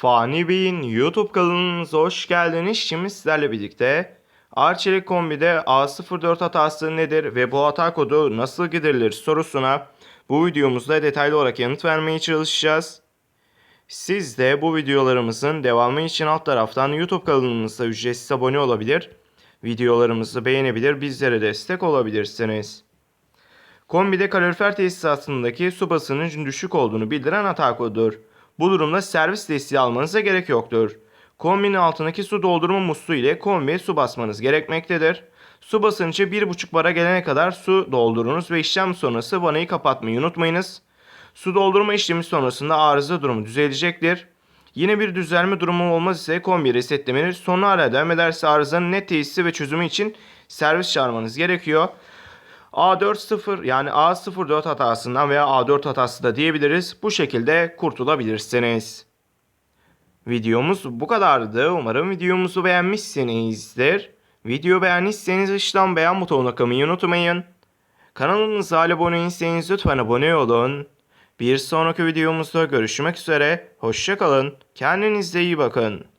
Fani Bey'in YouTube kanalınıza hoş geldiniz. Şimdi sizlerle birlikte Arçelik Kombi'de A04 hatası nedir ve bu hata kodu nasıl giderilir sorusuna bu videomuzda detaylı olarak yanıt vermeye çalışacağız. Siz de bu videolarımızın devamı için alt taraftan YouTube kanalımıza ücretsiz abone olabilir, videolarımızı beğenebilir, bizlere destek olabilirsiniz. Kombide kalorifer tesisatındaki su basıncının düşük olduğunu bildiren hata kodudur. Bu durumda servis desteği almanıza gerek yoktur. Kombinin altındaki su doldurma musluğu ile kombiye su basmanız gerekmektedir. Su basıncı 1,5 bara gelene kadar su doldurunuz ve işlem sonrası vanayı kapatmayı unutmayınız. Su doldurma işlemi sonrasında arıza durumu düzelecektir. Yine bir düzelme durumu olmaz ise kombi resetlemenir. Sonra hala devam ederse arızanın net tesisi ve çözümü için servis çağırmanız gerekiyor. A40 yani A04 hatasından veya A4 hatası da diyebiliriz. Bu şekilde kurtulabilirsiniz. Videomuz bu kadardı. Umarım videomuzu beğenmişsinizdir. Video beğendiyseniz aşağıdan beğen butonuna kalmayı unutmayın. Kanalımıza abone değilseniz lütfen abone olun. Bir sonraki videomuzda görüşmek üzere. Hoşçakalın. Kendinize iyi bakın.